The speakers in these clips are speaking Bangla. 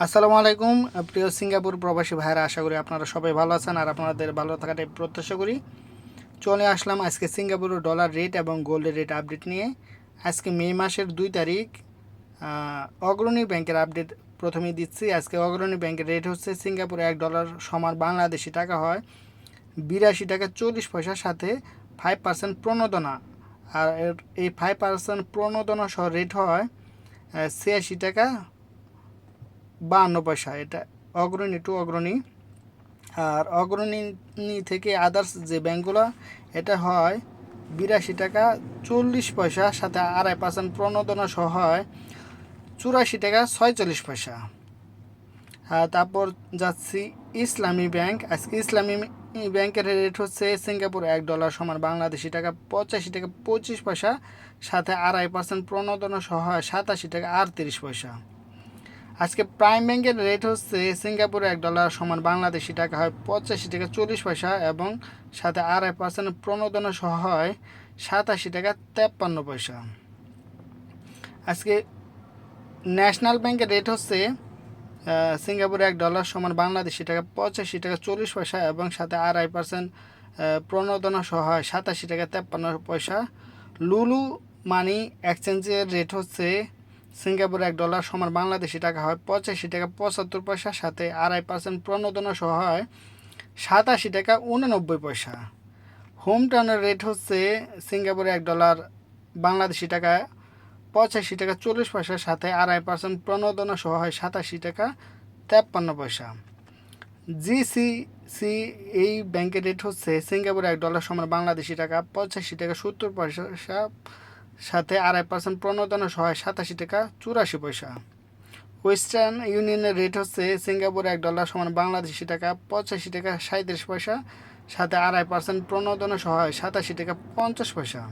আসসালামু আলাইকুম, প্রিয় সিঙ্গাপুর প্রবাসী ভাইরা আশা করি আপনারা সবাই ভালো আছেন আর আপনাদের ভালো থাকাটাই প্রত্যাশা করি। চলে আসলাম আজকে সিঙ্গাপুরের ডলার রেট এবং গোল্ডের রেট আপডেট নিয়ে। আজকে মে মাসের দুই তারিখ অগ্রণী ব্যাংকের আপডেট প্রথমে দিচ্ছি। আজকে অগ্রণী ব্যাংকের রেট হচ্ছে সিঙ্গাপুরে এক ডলার সমান বাংলাদেশি টাকা হয়, বিরাশি টাকা চল্লিশ পয়সার সাথে ফাইভ পার্সেন্ট প্রণোদনা। আর এই ফাইভ পার্সেন্ট প্রণোদনা সহ রেট হয় ছিয়াশি টাকা বাহান্ন পয়সা, এটা অগ্রণী টু অগ্রণী। আর অগ্রণী থেকে আদার্স যে ব্যাঙ্কগুলো এটা হয় বিরাশি টাকা চল্লিশ পয়সা, সাথে আড়াই পার্সেন্ট প্রণোদনা সহ হয় চুরাশি টাকা ছয়চল্লিশ পয়সা। আর তারপর যাচ্ছি ইসলামী ব্যাংক। আজকে ইসলামী ব্যাংকের রেট হচ্ছে সিঙ্গাপুর এক ডলার সমান বাংলাদেশি টাকা পঁচাশি টাকা পঁচিশ পয়সা, সাথে আড়াই পার্সেন্ট প্রণোদনা সহ হয় সাতাশি টাকা আটত্রিশ পয়সা। আজকে প্রাইম ব্যাংকের রেট হচ্ছে সিঙ্গাপুরে এক ডলার সমান বাংলাদেশি টাকা হয় পঁচাশি টাকা চল্লিশ পয়সা এবং সাথে আড়াই পার্সেন্ট প্রণোদনা সহ হয় সাতাশি টাকা তেপ্পান্ন পয়সা। আজকে ন্যাশনাল ব্যাংকের রেট হচ্ছে সিঙ্গাপুরে এক ডলার সমান বাংলাদেশি টাকা পঁচাশি টাকা চল্লিশ পয়সা এবং সাথে আড়াই পার্সেন্ট প্রণোদনা সহ হয় সাতাশি টাকা তেপ্পান্ন পয়সা। লুলু মানি এক্সচেঞ্জের রেট হচ্ছে সিঙ্গাপুরে এক ডলার সমান বাংলাদেশি টাকা হয়, পঁচাশি টাকা পঁচাত্তর পয়সার সাথে আড়াই পার্সেন্ট প্রণোদনা সহ হয় সাতাশি টাকা উননব্বই পয়সা। হোম টাউনের রেট হচ্ছে সিঙ্গাপুরে এক ডলার বাংলাদেশি টাকা, পঁচাশি টাকা চল্লিশ পয়সার সাথে আড়াই পার্সেন্ট প্রণোদনা সহ হয় সাতাশি টাকা তেপ্পান্ন পয়সা। জিসিসি এই ব্যাংকের রেট হচ্ছে সিঙ্গাপুরে এক ডলার সমান বাংলাদেশি টাকা, পঁচাশি টাকা সত্তর পয়সা সাথে আড়াই পার্সেন্ট প্রণোদনা সহ সাতাশি টাকা চুরাশি পয়সা। ওয়েস্টার্ন ইউনিয়নের রেট হচ্ছে সিঙ্গাপুরে এক ডলার সমান বাংলাদেশি টাকা পঁচাশি টাকা সাঁত্রিশ পয়সা, সাথে আড়াই পার্সেন্ট প্রণোদনা সহ সাতাশি টাকা পঞ্চাশ পয়সা।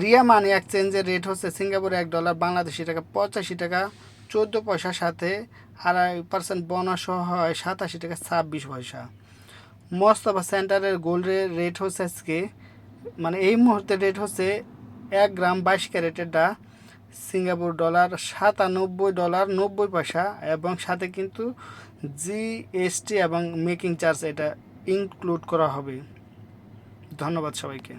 রিয়া মানি এক্সচেঞ্জের রেট হচ্ছে সিঙ্গাপুরে এক ডলার বাংলাদেশি টাকা পঁচাশি টাকা চোদ্দ পয়সা, সাথে আড়াই পার্সেন্ট বোনাস হয় সাতাশি টাকা ছাব্বিশ পয়সা। মস্তফা সেন্টারের গোল্ডের রেট হচ্ছে আজকে মানে এই মুহূর্তে রেট হচ্ছে এক গ্রাম বাইশ ক্যারেটেরটা সিঙ্গাপুর ডলার সাতানব্বই ডলার নব্বই পয়সা এবং সাথে কিন্তু জিএসটি এবং মেকিং চার্জ এটা ইনক্লুড করা হবে। ধন্যবাদ সবাইকে।